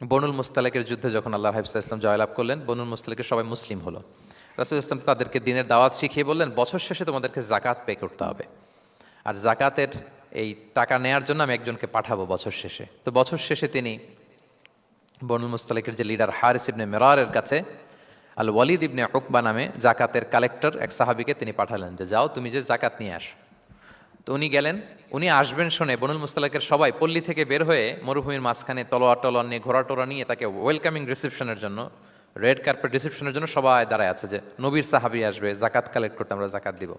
বনুল মুস্তালেকের যুদ্ধে যখন আল্লাহ হাফিজ ইসলাম জয়লাভ করলেন, বনুল মুস্তালেকের সবাই মুসলিম হলো। রাসুল ইসলাম তাদেরকে দিনের দাওয়াত শিখিয়ে বললেন, বছর শেষে তোমাদেরকে জাকাত পে করতে হবে। আর জাকাতের এই টাকা নেয়ার জন্য আমি একজনকে পাঠাবো বছর শেষে। তো বছর শেষে তিনি বনুল মুস্তালেকের যে লিডার হারিস ইবনে মেরারের কাছে আল ওয়ালিদ ইবনে উকবা নামে জাকাতের কালেক্টর এক সাহাবিকে তিনি পাঠালেন যে, যাও, তুমি যে জাকাত নিয়ে আসো। তো উনি গেলেন, উনি আসবেন শুনে বনুল মুস্তালাকের সবাই পল্লী থেকে বের হয়ে মরুভূমির মাঝখানে তলোয়ার টলোয়ার নিয়ে ঘোড়া টোরা নিয়ে তাকে ওয়েলকামিং রিসেপশনের জন্য রেড কার্পেট রিসেপশনের জন্য সবাই দাঁড়ায় আছে যে নবীর সাহাবি আসবে, জাকাত কালেক্ট করতে আমরা জাকাত দিব।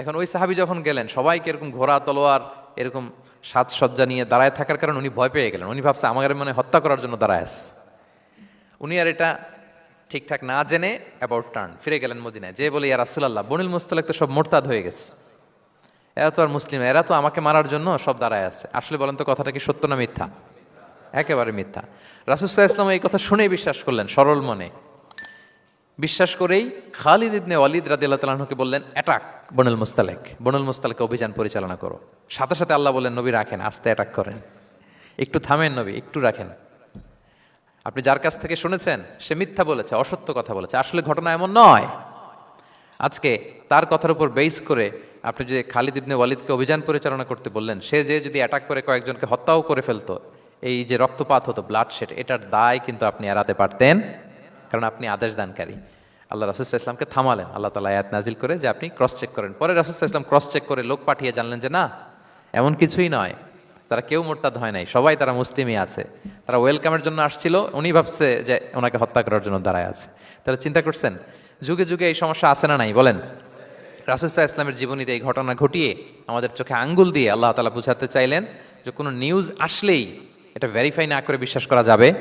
এখন ওই সাহাবি যখন গেলেন, সবাইকে এরকম ঘোড়া, তলোয়ার, এরকম সাজসজ্জা নিয়ে দাঁড়ায় থাকার কারণে উনি ভয় পেয়ে গেলেন। উনি ভাবছে আমাদের মনে হত্যা করার জন্য দাঁড়ায় আছে। উনি আর এটা ঠিকঠাক না জেনে অ্যাবাউট টার্ন ফিরে গেলেন মদিনায়। যে বলে, ইয়া রাসুলাল্লাহ, বনিল মুস্তালেক তো সব মোরতাদ হয়ে গেছে। এরা তো আর মুসলিম এরা তো আমাকে মারার জন্য সব দাঁড়ায় আছে। আসলে বলেন তো কথাটা কি সত্য না মিথ্যা? একেবারে মিথ্যা। রাসুসাহ ইসলাম এই কথা শুনেই বিশ্বাস করলেন, সরল মনে। বিশ্বাস করেই খালিদ ইবনে ওয়ালিদ রাদিয়াল্লাহু তাআলাকে বললেন অ্যাটাক বনুল মুস্তালেক। বনুল মুস্তালেকে অভিযান পরিচালনা করো। সাথে সাথে আল্লাহ বললেন, নবী রাখেন, আস্তে অ্যাটাক করেন। একটু থামেন নবী, একটু রাখেন। আপনি যার কাছ থেকে শুনেছেন, সে মিথ্যা বলেছে, অসত্য কথা বলেছে। আসলে ঘটনা এমন নয়। আজকে তার কথার উপর বেস করে আপনি যে খালিদ ইবনে ওয়ালিদকে অভিযান পরিচালনা করতে বললেন, সে যে যদি অ্যাটাক করে কয়েকজনকে হত্যাও করে ফেলতো, এই যে রক্তপাত হতো ব্লাড শেড এটার দায় কিন্তু আপনি এড়াতে পারতেন, কারণ আপনি আদেশ দানকারী। আল্লাহ রাসুসাহ ইসলামকে থামালেন। আল্লাহ তালা আয়াত নাজিল করে যে আপনি ক্রস চেক করেন। পরে রাসুসাহ ইসলাম ক্রস চেক করে লোক পাঠিয়ে জানলেন যে, না, এমন কিছুই নয়। তারা কেউ মোরতাদ হয় নাই। সবাই তারা মুসলিমই আছে। তারা ওয়েলকামের জন্য আসছিল। উনি ভাবছে যে ওনাকে হত্যা করার জন্য দাঁড়ায় আছে। তাহলে চিন্তা করছেন, যুগে যুগে এই সমস্যা আছে না নাই? বলেন। রাসুসাহ ইসলামের জীবনীতে এই ঘটনা ঘটিয়ে আমাদের চোখে আঙ্গুল দিয়ে আল্লাহ তালা বুঝাতে চাইলেন যে কোনো নিউজ আসলেই এটা ভেরিফাই না করে বিশ্বাস করা যাবে।